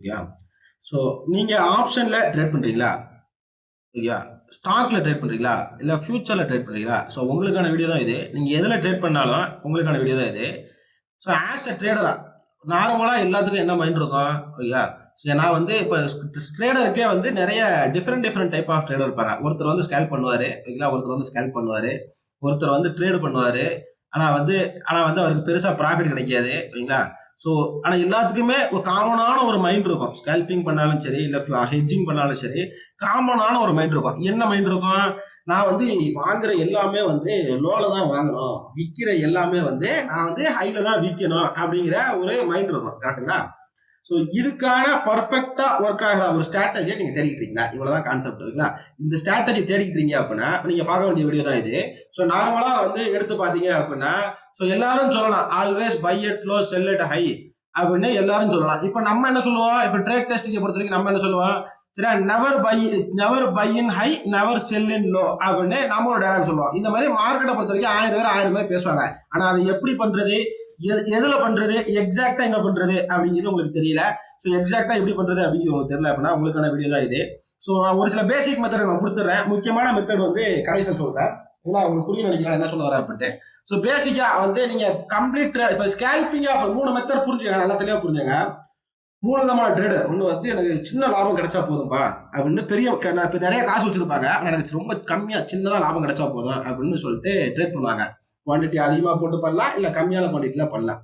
ஓகேயா? ஸோ நீங்கள் ஆப்ஷனில் ட்ரேட் பண்ணுறீங்களா ஓகேயா? ஸ்டாக்ல ட்ரேட் பண்ணுறீங்களா இல்லை ஃபியூச்சரில் ட்ரேட் பண்ணுறீங்களா ஸோ உங்களுக்கான வீடியோ தான் இது. நீங்கள் எதில் ட்ரேட் பண்ணாலும் உங்களுக்கான வீடியோ தான் இது. ஸோ ஆஸ் அ ட்ரேடரா நார்மலாக எல்லாத்துக்கும் என்ன மைண்ட் இருக்கும்? ஓகேயா? ஸோ நான் வந்து இப்போ ட்ரேடருக்கே வந்து நிறைய different different type of trader இருப்பாங்க. ஒருத்தர் வந்து ஸ்கேல் பண்ணுவார். ஓகேங்களா? ஒருத்தர் வந்து ஸ்கேல் பண்ணுவார். ஒருத்தர் வந்து ட்ரேடு பண்ணுவார். ஆனால் வந்து ஆனால் வந்து அவருக்கு பெருசாக ப்ராஃபிட் கிடைக்காது. ஓகேங்களா? ஸோ ஆனால் எல்லாத்துக்குமே ஒரு காமனான ஒரு மைண்ட் இருக்கும். ஸ்கேல்பிங் பண்ணாலும் சரி இல்லை ஹெஜ்ஜிங் பண்ணாலும் சரி காமனான ஒரு மைண்ட் இருக்கும். என்ன மைண்ட் இருக்கும்? நான் வந்து வாங்குற எல்லாமே வந்து லோல தான் வாங்கணும். விற்கிற எல்லாமே வந்து நான் வந்து ஹைல தான் விற்கணும் அப்படிங்கிற ஒரு மைண்ட் இருக்கும். கரெக்டுங்களா ஸோ இதுக்கான பர்ஃபெக்டா ஒர்க் ஆகிற ஒரு ஸ்ட்ராட்டஜியை நீங்க தேடிக்கிட்டீங்களா இவ்வளவுதான் கான்செப்ட் ஓகேங்களா? இந்த ஸ்ட்ராட்டஜி தேடிக்கிட்டீங்க அப்படின்னா நீங்க பார்க்க வேண்டிய வீடியோ தான் இது. ஸோ நார்மலா வந்து எடுத்து பாத்தீங்க அப்படின்னா ஸோ எல்லாரும் சொல்லலாம் always buy at low sell at high அப்படின்னு எல்லாரும் சொல்லலாம். இப்போ நம்ம என்ன சொல்லுவோம்? இப்போ ட்ரேட் டெஸ்டிங்கை பொறுத்த வரைக்கும் நம்ம என்ன சொல்லுவோம்? சரியா? Never buy never buy in high never sell in low அப்படின்னு நம்ம ஒரு டயலாக் சொல்லுவோம். இந்த மாதிரி மார்க்கெட்டை பொறுத்த வரைக்கும் ஆயிரம் பேர் ஆயிரம் பேர் பேசுவாங்க. ஆனால் அது எப்படி பண்ணுறது எது எதில் பண்ணுறது எக்ஸாக்டாக எங்கே பண்ணுறது அப்படிங்கிறது உங்களுக்கு தெரியல. ஸோ எக்ஸாக்டாக எப்படி பண்ணுறது அப்படிங்கிறது உங்களுக்கு தெரியல அப்படின்னா உங்களுக்கான வீடியோ தான் இது. ஸோ நான் ஒரு சில பேசிக் மெத்தட் நான் கொடுத்துட்றேன் முக்கியமான மெத்தட் வந்து கடைசியில் சொல்கிறேன் ஏன்னா உங்களுக்கு புரிய நினைக்கிறேன் என்ன சொல்ல வரேன் அப்படின்ட்டு. ஸோ பேசிக்கா வந்து நீங்க கம்ப்ளீட் இப்போ ஸ்கேல்பிங்கா இப்போ மூணு மெத்தட் புரிஞ்சுங்க நல்லா தெளிவாக புரிஞ்சுங்க மூணு விதமான ட்ரேடு ஒன்று வந்து எனக்கு சின்ன லாபம் கிடைச்சா போதும்பா. அப்படின்னு பெரிய நான் இப்போ நிறைய காசு வச்சிருப்பாங்க. ஆனால் எனக்கு ரொம்ப கம்மியாக சின்னதாக லாபம் கிடைச்சா போதும் அப்படின்னு சொல்லிட்டு ட்ரேட் பண்ணுவாங்க. குவான்டிட்டி அதிகமாக போட்டு பண்ணலாம் இல்லை கம்மியான குவான்டிட்டியில் பண்ணலாம்.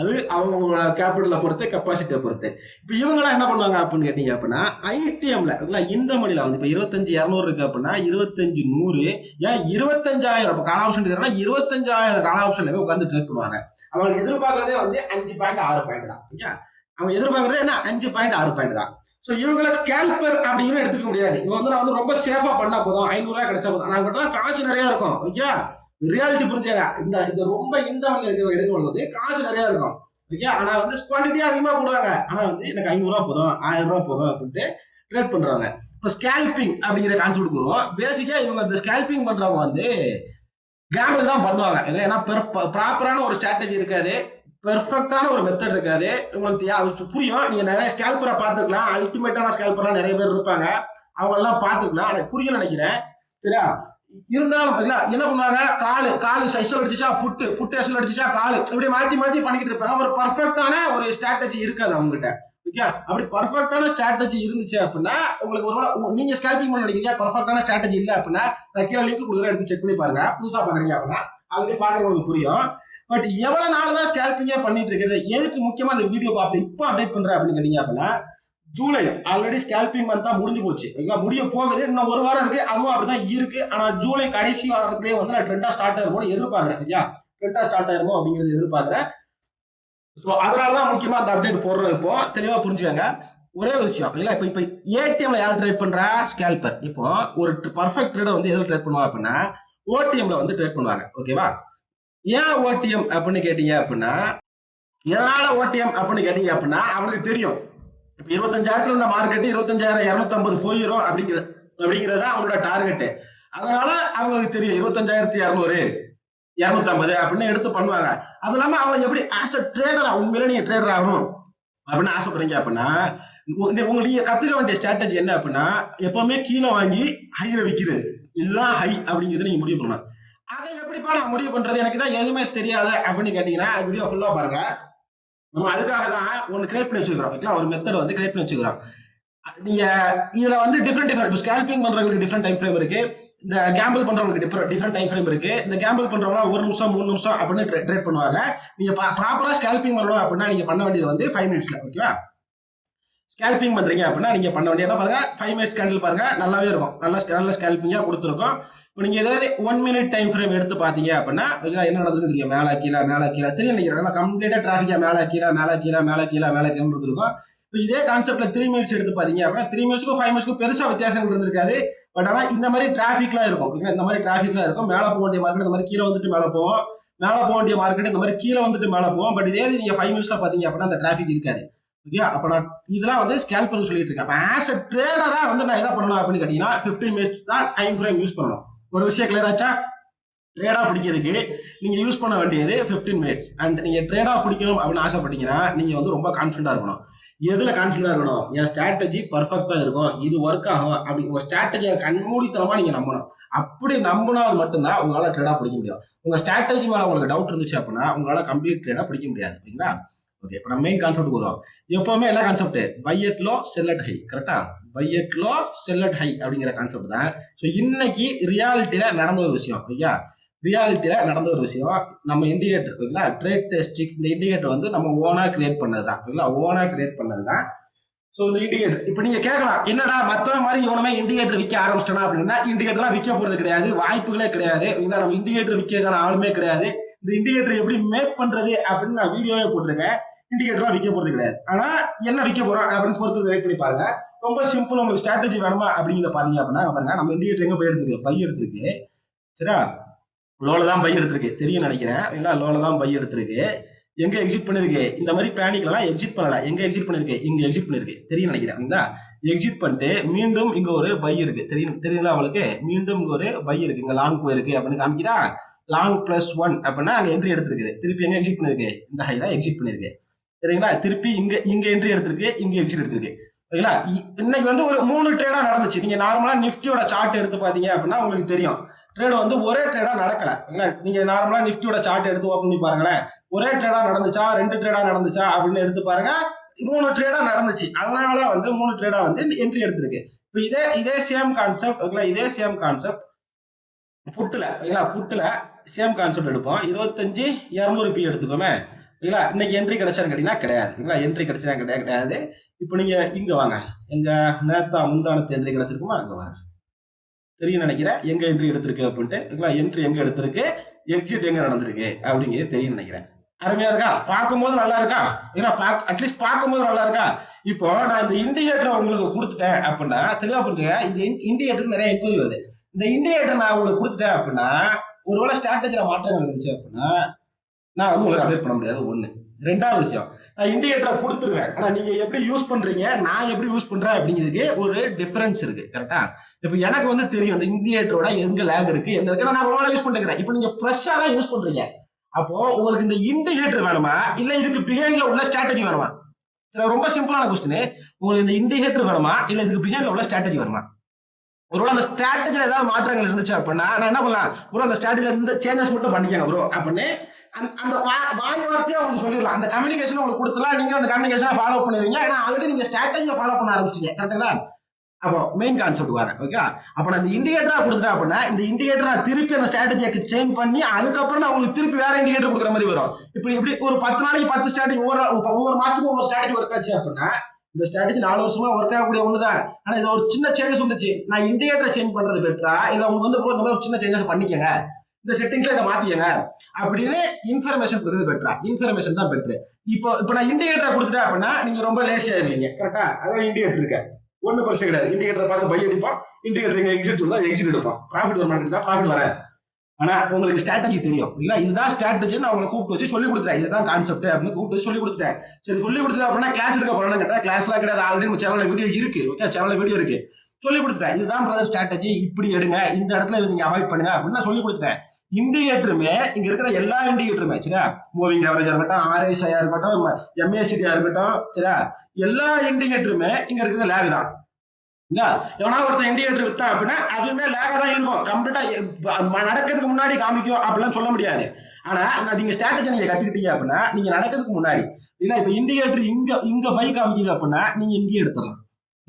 அது அவங்க கேபிட்டலை பொறுத்து கெப்பாசிட்டியை பொறுத்து. இப்போ இவங்களாம் என்ன பண்ணுவாங்க அப்படின்னு கேட்டீங்க அப்படின்னா ஐடிஎம்ல இல்லை இந்த மணியில் வந்து இப்போ இருபத்தஞ்சு இரநூறு இருக்கு அப்படின்னா இருபத்தஞ்சு நூறு ஏன் இருபத்தஞ்சாயிரம் இப்போ கால ஆப்ஷன் இருக்கிறனா இருபத்தஞ்சாயிரம் கால ஆப்ஷன்ல போய் உட்காந்து ட்ரேட் பண்ணுவாங்க அவங்க எதிர்பார்க்கறதே வந்து அஞ்சு பாயிண்ட் ஆறு பாயிண்ட் தான். ஓகே? அவங்க எதிர்பார்க்கறதே என்ன? அஞ்சு பாயிண்ட் ஆறு பாயிண்ட் தான். ஸோ இவங்கள ஸ்கேல்பர் அப்படின்னு எடுத்துக்க முடியாது. இவங்க வந்து நான் வந்து ரொம்ப சேஃபாக பண்ணா போதும். ஐநூறுரூவா கிடைச்சா போதும். நான் கிட்ட காசு நிறையா இருக்கும். ஓகே? ரியாலிட்டி புரிஞ்சாங்க இந்த இந்த ரொம்ப இந்த இருக்கிற எடுக்கும் காசு நிறைய இருக்கும். ஓகே ஆனால் வந்து குவான்டிட்டியாக அதிகமாக போடுவாங்க. ஆனால் வந்து எனக்கு ஐநூறுரூவா போதும் ஆயிரம் ரூபா போதும் அப்படின்ட்டு ட்ரேட் பண்ணுறாங்க இப்போ ஸ்கேல்பிங் அப்படிங்கிற கான்செப்ட் வருவோம் பேசிக்காக இவங்க இந்த ஸ்கேல்பிங் பண்ணுறவங்க வந்து கேம்பிள் தான் பண்ணுவாங்க. இல்லை ஏன்னா ப்ராப்பரான ஒரு ஸ்ட்ராட்டஜி இருக்காது. பெர்ஃபெக்டான ஒரு மெத்தட் இருக்காது. உங்களுக்கு புரியும். நீங்கள் நிறைய ஸ்கேல்பரை பார்த்துருக்கலாம். அல்டிமேட்டான ஸ்கேல்பர்லாம் நிறைய பேர் இருப்பாங்க. அவங்களெல்லாம் பார்த்துருக்கலாம். எனக்கு புரியும் நினைக்கிறேன். சரியா? இருந்தாலும் இல்ல என்ன பண்ணுவாங்க? காலு காலு சைஸில் அடிச்சுச்சா புட்டு புட்டு எஸ்ல காலு. இப்படி மாத்தி மாத்தி பண்ணிக்கிட்டு இருப்பாங்க. ஒரு பர்ஃபெக்டான ஒரு ஸ்ட்ராட்டஜி இருக்காது அவங்ககிட்ட. ஓகே அப்படி பர்ஃபெக்டான ஸ்ட்ராட்டஜி இருந்துச்சு அப்படின்னா உங்களுக்கு ஒரு நீங்க ஸ்கேல்பிங் பண்ண நினைக்கிறீங்க பர்ஃபெக்டான ஸ்ட்ராட்டஜி இல்லை அப்படின்னா நான் கீழே லிங்க் கொடுக்குற எடுத்து செக் பண்ணி பாருங்க. புதுசா பாக்குறீங்க அப்படின்னா ஆல்ரெடி பாக்குறவங்களுக்கு புரியும். பட் எவ்வளவு நாள் தான் ஸ்கேல்பிங்கே பண்ணிட்டு இருக்கிறது? எதுக்கு முக்கியமா அந்த வீடியோ பார்ப்பேன் இப்போ அப்டேட் பண்றேன் அப்படின்னு கேட்டீங்க அப்படின்னா ஜூலை ஆல்ரெடி ஸ்கேல்பிங் மந்த் தான் முடிஞ்சு போச்சு. ஓகேங்களா முடிய போகுது இன்னும் ஒரு வாரம் இருக்கு. அதுவும் அப்படிதான் இருக்கு. ஆனா ஜூலை கடைசி வாரத்திலேயே வந்து நான் ட்ரெண்டா ஸ்டார்ட் ஆயிருமோன்னு எதிர்பார்க்கறேன் இல்லையா ட்ரெண்டா ஸ்டார்ட் ஆயிருமோ அப்படிங்கிறது எதிர்பார்க்கறேன். ஸோ அதனால தான் முக்கியமா அந்த அப்டேட் போடுறோம் இப்போ. தெளிவா புரிஞ்சுக்கங்க. ஒரே ஒரு விஷயம். இல்ல இப்போ இப்போ ஏடிஎம்ல யார் ட்ரேட் பண்றா? ஸ்கேல்பர் இப்போ ஒரு பர்ஃபெக்ட் ட்ரேடர் வந்து எதில் ட்ரேட் பண்ணுவா அப்படின்னா ஓடிஎம்ல வந்து ட்ரேட் பண்ணுவாங்க. ஓகேவா ஏன் ஓடிஎம் அப்படின்னு கேட்டீங்க அப்படின்னா எதனால ஓடிஎம் அப்படின்னு கேட்டீங்க அப்படின்னா அவனுக்கு தெரியும். இப்போ இருபத்தஞ்சாயிரத்துல இருந்த மார்க்கெட் இருபத்தஞ்சாயிரம் இரநூத்தம்பது போயிடும் அப்படிங்கிறது அப்படிங்கிறது தான் அவங்களோட டார்கெட்டு அதனால அவங்களுக்கு தெரியும் இருபத்தஞ்சாயிரத்தி இரநூறு இரநூத்தம்பது அப்படின்னு எடுத்து பண்ணுவாங்க. அது இல்லாம அவன் எப்படி ஆஸ் அ ட்ரேடரா உண்மையிலே நீங்க ட்ரேடர் ஆகணும். அப்படின்னு ஆசைப்படுறீங்க அப்படின்னா உங்க- நீங்க கத்துக்க வேண்டிய ஸ்ட்ராட்டஜி என்ன அப்படின்னா எப்பவுமே கீழே வாங்கி ஹையில விற்கிறது இதுதான் ஹை அப்படிங்கிறத நீங்க முடிவு பண்ணலாம் அதை எப்படிப்பா நான் முடிவு பண்றது எனக்கு தான் எதுவுமே தெரியாது அப்படின்னு கேட்டீங்கன்னா வீடியோ ஃபுல்லா பாருங்க. நம்ம அதுக்காக தான் ஒன்று கிரியேட் பண்ணி வச்சுக்கிறோம் ஓகேங்களா ஒரு மெத்தட் வந்து கிரியேட் பண்ணி வச்சுக்கிறோம் அது நீங்க இதுல வந்து டிஃப்ரெண்ட் டிஃப்ரெண்ட் இப்போ ஸ்கேல்பிங் பண்றவங்களுக்கு டிஃப்ரெண்ட் டைம் ஃப்ரேம் இருக்கு. இந்த கேம்பிள் பண்றவங்களுக்கு டிஃப்ரெண்ட் டிஃப்ரெண்ட் டைம் ஃப்ரேம் இருக்கு. இந்த கேம்பிள் பண்றவங்க ஒரு நிமிஷம் மூணு நிமிஷம் அப்படின்னு ட்ரேட் பண்ணுவாங்க. நீங்க ப்ராப்பரா ஸ்கேல்பிங் பண்ணணும் அப்படின்னா நீங்க பண்ண வேண்டியது வந்து ஃபைவ் மினிட்ஸ்ல ஓகேவா ஸ்கேல்பிங் பண்ணுறீங்க அப்படின்னா நீங்கள் பண்ண வேண்டியது பாருங்கள் ஃபைவ் மினிட்ஸ் கேண்டில் பாருங்கள் நல்லாவே இருக்கும். நல்லா நல்ல ஸ்கேல்பிங்காக கொடுத்துருக்கோம். இப்போ நீங்கள் ஏதாவது ஒன் மினிட் டைம் ஃப்ரேம் எடுத்து பார்த்தீங்க அப்படின்னா ஓகேங்களா, என்ன நடந்ததுன்னு தெரியும்? கீழே மேலே கீழே. தெரியும் நினைக்கிறேன் கம்ப்ளீட்டாக டிராஃபிக்காக மேலே கீழே மேலே கீழே மேலே கீழே மேலே கீழே இருக்கும் இப்போ இதே கான்செப்ட்டில் த்ரீ மினிட்ஸ் எடுத்து பார்த்தீங்க அப்படின்னா த்ரீ மினிட்ஸ்க்கும் ஃபைவ் மினிட்ஸ்க்கும் பெருசாக வித்தியாசங்கள் இருந்திருக்காது. பட் ஆனால் இந்த மாதிரி டிராஃபிக்லாம் இருக்கும். ஓகேங்களா, இந்த மாதிரி டிராஃபிக்லாம் இருக்கும். மேலே போக வேண்டிய மார்க்கெட் இந்த மாதிரி கீழே வந்துட்டு மேலே போவோம் மேலே போக வேண்டிய மார்க்கெட் இந்த மாதிரி கீழே வந்துட்டு மேலே போவோம் பட் இதே நீங்கள் ஃபைவ் மினிட்ஸில் பார்த்தீங்க அப்படின்னா அந்த டிராஃபிக் இருக்காது. ஓகே அப்போ நான் இதெல்லாம் வந்து ஸ்கேல் பண்ணி சொல்லிட்டு இருக்கேன் அப்போ ஆஸ் அ ட்ரேடராக வந்து நான் என்ன பண்ணணும் அப்படின்னு கேட்டீங்கன்னா 15 மினிட்ஸ் தான் டைம் ஃப்ரேம் யூஸ் பண்ணணும். ஒரு விஷயம் கிளியர் ஆச்சா? ட்ரேடாக பிடிக்கிறதுக்கு நீங்கள் யூஸ் பண்ண வேண்டியது 15 மினிட்ஸ் அண்ட் நீங்கள் ட்ரேடாக பிடிக்கணும் அப்படின்னு ஆசைப்பட்டீங்கன்னா நீங்கள் வந்து ரொம்ப கான்ஃபிடண்டாக இருக்கணும். எதில் கான்ஃபிடண்டாக இருக்கணும்? என் ஸ்ட்ராட்டஜி பர்ஃபெக்டாக இருக்கும். இது ஒர்க் ஆகும். அப்படி உங்கள் ஸ்ட்ராட்டஜியை கண்மூடித்தனமாக நீங்கள் நம்பணும். அப்படி நம்பினால் மட்டும்தான் உங்களால் ட்ரேடாக பிடிக்க முடியும். உங்கள் ஸ்ட்ராட்டஜி மேலே உங்களுக்கு டவுட் இருந்துச்சு அப்படின்னா உங்களால் கம்ப்ளீட் ட்ரேடாக பிடிக்க முடியாது. ஓகேங்களா ஓகே இப்போ நம்ம மெயின் கான்செப்ட் வரும் எப்பவுமே என்ன concept buy at low sell at high கரெக்டா buy at low sell at high அப்படிங்கிற கான்செப்ட் தான். ஸோ இன்னைக்கு ரியாலிட்டியில நடந்த ஒரு விஷயம் ஓகேயா ரியாலிட்டியில நடந்த ஒரு விஷயம் நம்ம இண்டிகேட்டர் ஓகேங்களா ட்ரேட் டெஸ்டிக் இந்த இண்டிகேட்டர் வந்து நம்ம ஓனா கிரியேட் பண்ணது தான் ஓகேங்களா ஓனா கிரியேட் பண்ணது தான். ஸோ இந்த இண்டிகேட்டர் இப்போ நீங்க கேட்கலாம் என்னடா மற்றவங்க மாதிரி இவனுமே இண்டிகேட்டர் விற்க ஆரம்பிச்சிட்டனா அப்படின்னா இண்டிகேட்டர்லாம் விற்க போறது கிடையாது வாய்ப்புகளே கிடையாது. ஓகேங்களா நம்ம இண்டிகேட்டர் விற்கிறதுக்கான ஆளுமே கிடையாது. இந்த இண்டிகேட்டர் எப்படி மேக் பண்றது அப்படின்னு நான் வீடியோவே போட்டிருக்கேன். இண்டிகேட்டர்லாம் விற்க போறது கிடையாது. ஆனா என்ன விற்க போறோம் அப்படின்னு பொறுத்து வெயிட் பண்ணி பாருங்க. ரொம்ப சிம்பிள் உங்களுக்கு ஸ்ட்ராட்டஜி வேணுமா அப்படிங்கிறத பாத்தீங்க அப்படின்னா பாருங்க நம்ம இண்டிகேட்டர் எங்க போய் எடுத்திருக்கு? பை எடுத்திருக்கு. சரியா? லோல தான் பை எடுத்திருக்கு. தெரியும் நினைக்கிறேன். இல்ல லோல தான் பை எடுத்திருக்கு. எங்க எக்ஸிட் பண்ணிருக்கு? இந்த மாதிரி பேனிக்லாம் எக்ஸிட் பண்ணல. எங்க எக்ஸிட் பண்ணிருக்கு? இங்க எக்ஸிட் பண்ணிருக்கு. தெரியும் நினைக்கிறேன். எக்ஸிட் பண்ணிட்டு மீண்டும் இங்க ஒரு பை இருக்கு. தெரியும் தெரியுங்களா அவளுக்கு மீண்டும் இங்க ஒரு பை இருக்கு. இங்க லாங் போயிருக்கு அப்படின்னு காமிக்குதா? லாங் பிளஸ் ஒன் அப்படின்னா அங்க என்ட்ரி எடுத்திருக்கு. திருப்பி எங்க எக்ஸிட் பண்ணிருக்கு? இந்த ஹைல எக்ஸிட் பண்ணிருக்கு. சரிங்களா? திருப்பி இங்க இங்க என்ட்ரி எடுத்திருக்கு இங்க எக்ஸிட் எடுத்திருக்கு. ஓகேங்களா இ- இன்னைக்கு வந்து ஒரு மூணு ட்ரேடா நடந்துச்சு. நீங்க நார்மலா நிஃப்டியோட சார்ட் எடுத்து பாத்தீங்க அப்படின்னா உங்களுக்கு தெரியும். ட்ரேட் வந்து ஒரே ட்ரேடா நடக்கல. ஓகேங்களா நீங்க நார்மலா நிப்டியோட சார்ட் எடுத்து ஓப்பன் பண்ணி பாருங்களேன். ஒரே ட்ரேடா நடந்துச்சா? ரெண்டு ட்ரேடா நடந்துச்சா? அப்படின்னு எடுத்து பாருங்க. மூணு ட்ரேடா நடந்துச்சு. அதனால வந்து மூணு ட்ரேடா வந்து என்ட்ரி எடுத்திருக்கு. இப்போ இதே இதே சேம் கான்செப்ட் ஓகேங்களா? இதே சேம் கான்செப்ட் புட்டுல ஓகேங்களா? புட்டுல சேம் கான்செப்ட் எடுப்போம். இருபத்தஞ்சு இரநூறு பி எடுத்துக்கோமே. இல்லைங்களா இன்னைக்கு என்ட்ரி கிடைச்சான்னு கேட்டீங்கன்னா கிடையாது. இல்லைங்களா என்ட்ரி கிடைச்சா கிடையாது கிடையாது. இப்போ நீங்க இங்க வாங்க. எங்க நேத்தா முந்தானத்து என்ட்ரி கிடைச்சிருக்குமா? அங்க வாங்க. தெரியும் நினைக்கிறேன் எங்க என்ட்ரி எடுத்திருக்கு அப்படின்ட்டு இல்லைங்களா என்ட்ரி எங்க எடுத்திருக்கு எக்ஸிட் எங்க நடந்திருக்கு அப்படிங்கிறது தெரியும் நினைக்கிறேன். அருமையா இருக்கா? பார்க்கும்போது நல்லா இருக்கா? ஏன்னா பார்க்க அட்லீஸ்ட் பார்க்கும்போது நல்லா இருக்கா? இப்போ நான் இந்த இண்டிகேட்டர் உங்களுக்கு கொடுத்துட்டேன் அப்படின்னா தெளிவா புரிஞ்சுங்க இந்த இண்டிகேட்டருக்கு நிறைய என்கொயரி வருது. இந்த இண்டிகேட்டர் நான் உங்களுக்கு கொடுத்துட்டேன் அப்படின்னா ஒருவேளை ஸ்ட்ராட்டஜியில் மாற்றங்கள் இருந்துச்சு அப்படின்னா நான் வந்து உங்களுக்கு அப்டேட் பண்ண முடியாது. ஒன்று ரெண்டாவது விஷயம் நான் இண்டிகேட்டரை கொடுத்துருவேன். ஆனால் நீங்கள் எப்படி யூஸ் பண்ணுறீங்க நான் எப்படி யூஸ் பண்ணுறேன் அப்படிங்கிறதுக்கு ஒரு டிஃபரன்ஸ் இருக்குது கரெக்டாக இப்போ எனக்கு வந்து தெரியும் அந்த இண்டிகேட்டரோட எங்க லேக் இருக்குது என்ன இருக்கு. நான் ரொம்ப யூஸ் பண்ணிருக்கிறேன் இப்போ நீங்கள் ஃப்ரெஷ்ஷாக தான் யூஸ் பண்ணுறீங்க அப்போ உங்களுக்கு இந்த இண்டிகேட்டர் வேணுமா? இல்லை இதுக்கு பிஹேண்டில் உள்ள ஸ்ட்ராட்டஜி வேணுமா? சில ரொம்ப சிம்பிளான கொஸ்டின் உங்களுக்கு இந்த இண்டிகேட்டர் வேணுமா? இல்லை இதுக்கு பிஹேண்டில் உள்ள ஸ்ட்ராட்டஜி வேணுமா? ஒருவேளை அந்த ஸ்ட்ராட்டஜியில் ஏதாவது மாற்றங்கள் இருந்துச்சு அப்படின்னா நான் என்ன பண்ணலாம்? ப்ரோ அந்த ஸ்ட்ராட்டஜியில் இருந்து சேஞ்சஸ் மட்டும் பண்ணிக்கோங்க ப்ரோ அப்படின்னு அந்த அந்த வா- வாய் வார்த்தையாக உங்களுக்கு சொல்லிடலாம். அந்த கம்யூனிகேஷன் உங்களுக்கு கொடுத்துலாம். நீங்க அந்த கம்யூனிகேஷனை ஃபாலோ பண்ணுவீங்க ஏன்னா ஆல்ரெடி நீங்க ஸ்ட்ராட்டஜியை ஃபாலோ பண்ண ஆரம்பிச்சிட்டீங்க. கரெக்டுங்களா அப்போ மெயின் கான்செப்ட் வரேன் ஓகே அப்போ நான் இந்த இண்டிகேட்டராக கொடுத்துட்டேன் அப்படின்னா இந்த இண்டிகேட்டரை திருப்பி அந்த ஸ்ட்ராட்டஜியை சேஞ்ச் பண்ணி அதுக்கப்புறம் நான் உங்களுக்கு திருப்பி வேற இண்டிகேட்டர் கொடுக்குற மாதிரி வரும். இப்போ இப்படி ஒரு பத்து நாளைக்கு பத்து ஸ்ட்ராட்டஜி ஒவ்வொரு ஒவ்வொரு மாசத்துக்கும் ஒவ்வொரு ஸ்ட்ராட்டஜி ஒர்க் ஆச்சு அப்படின்னா இந்த ஸ்ட்ராட்டஜி நாலு வருஷமா ஒர்க் ஆகக்கூடிய ஒன்று தான் ஆனால் இது ஒரு சின்ன சேஞ்சஸ் வந்துச்சு. நான் இண்டிகேட்டரை சேஞ்ச் பண்ணுறது பெட்டரா? இல்லை உங்களுக்கு வந்து இந்த மாதிரி ஒரு சின்ன சேஞ்சஸ் பண்ணிக்கங்க. இந்த செட்டிங்ஸ்ல இதை மாத்தியங்க அப்படின்னு இன்ஃபர்மேஷன் கொடுத்தது பெட்டரா இன்ஃபர்மேஷன் தான் பெட்ரு இப்போ இப்போ நான் இண்டிகேட்டரை கொடுத்துட்டேன் அப்படின்னா நீங்க ரொம்ப லேசியா இருக்கீங்க கரெக்டா அதான் இண்டிகேட்டர் இருக்க. ஒன்றும் பிரச்சனை கிடையாது. இண்டிகேட்டர் பார்த்து பை அடிப்பான். இண்டிகேட்டர் எங்க எக்ஸிட் சொல்லுதா? எக்ஸிட் எடுப்போம் ப்ராஃபிட் வர ப்ராஃபிட் வர ஆனா உங்களுக்கு ஸ்ட்ராட்டஜி தெரியும். இல்லை இதுதான் ஸ்ட்ராட்டஜி நான் உங்களை கூப்பிட்டு வச்சு சொல்லி கொடுத்துட்டேன். இதுதான் கான்செப்ட் அப்படின்னு கூப்பிட்டு வச்சு சொல்லி கொடுத்துட்டேன். சரி சொல்லி கொடுத்துட்டேன் அப்படின்னா கிளாஸ் எடுக்க போறேன்னு கேட்டா கிளாஸ்லாம் கிடையாது. ஆல்ரெடி நம்ம சேனல்ல வீடியோ இருக்கு. ஓகே சேனல்ல வீடியோ இருக்கு. சொல்லி கொடுத்துட்டேன். இதுதான் பிரதர் ஸ்ட்ராட்டஜி இப்படி எடுங்க. இந்த இடத்துல நீங்க அவாய்ட் பண்ணுங்க அப்படின்னு நான் சொல்லி கொடுத்துட்டேன். இண்டிகேட்டருமே இங்க இருக்கிற எல்லா இண்டிகேட்டருமே சரியா? மூவிங் ஆவரேஜா இருக்கட்டும் ஆர்எஸ்ஐயா இருக்கட்டும் எம்ஏசிடியா இருக்கட்டும் சரியா? எல்லா இண்டிகேட்டருமே இங்க இருக்கிறது லேக் தான். எவனா ஒருத்தன் இண்டிகேட்டர் வித்தான் அப்படின்னா அதுவுமே லேக தான் இருக்கும். கம்ப்ளீட்டா நடக்கிறதுக்கு முன்னாடி காமிக்கும் அப்படிலாம் சொல்ல முடியாது. ஆனா நான் நீங்க ஸ்ட்ராட்டஜி நீங்க கத்துக்கிட்டீங்க அப்படின்னா நீங்க நடக்கிறதுக்கு முன்னாடி இல்ல இப்ப இண்டிகேட்டர் இங்க இங்க பை காமிக்குது அப்படின்னா நீங்க இங்கேயே எடுத்துடலாம்.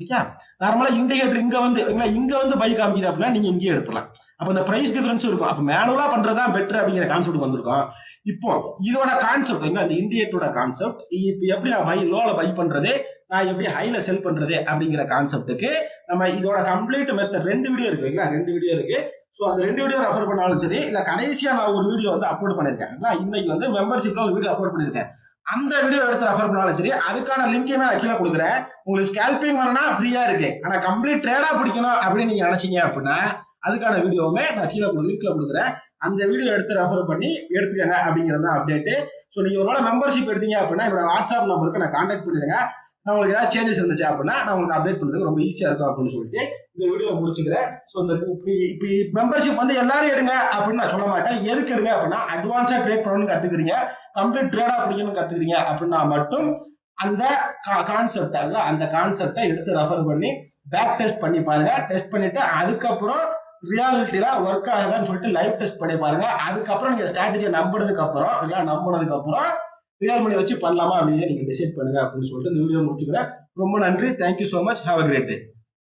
ஓகே நார்மலா இண்டிகேட்டர் இங்க வந்து இங்க வந்து பைக் காமிக்குது அப்படின்னா நீங்க இங்கேயே எடுத்துலாம் அப்ப இந்த பிரைஸ் டிஃபரன்ஸ் இருக்கும். அப்ப மேனுவலா பண்றதா பெட்டர் அப்படிங்கிற கான்செப்ட் வந்திருக்கும். இப்போ இதோட கான்செப்ட் என்ன? இந்த இண்டிகேட்டரோட கான்செப்ட் இப்போ எப்படி நான் பை லோல பை பண்றது நான் எப்படி ஹைல செல் பண்றது அப்படிங்கிற கான்செப்ட்டுக்கு நம்ம இதோட கம்ப்ளீட் மெத்தட் ரெண்டு வீடியோ இருக்கு இல்லைங்களா? ரெண்டு வீடியோ இருக்கு. ஸோ அந்த ரெண்டு வீடியோ ரெஃபர் பண்ணாலும் சரி இல்லை கடைசியாக நான் ஒரு வீடியோ வந்து அப்லோட் பண்ணியிருக்கேன் இன்னைக்கு வந்து மெம்பர்ஷிப்ல ஒரு வீடியோ அப்லோட் பண்ணியிருக்கேன். அந்த வீடியோ எடுத்து ரெஃபர் பண்ணாலும் சரி அதுக்கான லிங்கையுமே நான் கீழே கொடுக்குறேன். உங்களுக்கு ஸ்கேல்பிங் வேணும்னா ஃப்ரீயா இருக்கு. ஆனா கம்ப்ளீட் ட்ரேடா பிடிக்கணும் அப்படின்னு நீங்க நினைச்சீங்க அப்படின்னா அதுக்கான வீடியோவுமே நான் கீழே லிங்க்ல கொடுக்குறேன். அந்த வீடியோ எடுத்து ரெஃபர் பண்ணி எடுத்துக்கங்க அப்படிங்கிறது தான் அப்டேட் ஸோ நீங்க ஒரு மெம்பர்ஷிப் எடுத்தீங்க அப்படின்னா என்னோட வாட்ஸ்அப் நம்பருக்கு நான் கான்டாக்ட் பண்ணிடுங்க. நான் உங்களுக்கு ஏதாவது சேஞ்சஸ் இருந்துச்சு அப்படின்னா நான் உங்களுக்கு அப்டேட் பண்ணுறதுக்கு ரொம்ப ஈஸியாக இருக்கும் அப்படின்னு சொல்லிட்டு இந்த வீடியோ முடிச்சுக்கிறேன். ஸோ இந்த இப்போ மெம்பர்ஷிப் வந்து எல்லாரும் எடுங்க அப்படின்னு நான் சொல்ல மாட்டேன். எதுக்கு எடுங்க அப்படின்னா அட்வான்ஸாக ட்ரேட் பண்ணணும்னு கற்றுக்குறீங்க கம்ப்ளீட் ட்ரேடாக பிடிக்கணும்னு கற்றுக்குறீங்க அப்படின்னா மட்டும் அந்த கான்செப்ட் அல்ல அந்த கான்செப்டை எடுத்து ரெஃபர் பண்ணி பேக் டெஸ்ட் பண்ணி பாருங்க. டெஸ்ட் பண்ணிட்டு அதுக்கப்புறம் ரியாலிட்டியில ஒர்க் ஆகுதான்னு சொல்லிட்டு லைவ் டெஸ்ட் பண்ணி பாருங்க. அதுக்கப்புறம் நீங்க ஸ்ட்ராட்டஜியை நம்பினதுக்கு அப்புறம் இல்லை நம்பினதுக்கு அப்புறம் ரியல் மணி வச்சு பண்ணலாமா அப்படின்னு நீங்க டிசைட் பண்ணுங்க அப்படின்னு சொல்லிட்டு இந்த வீடியோ முடிச்சுக்கிறேன். ரொம்ப நன்றி. Thank you so much have a great day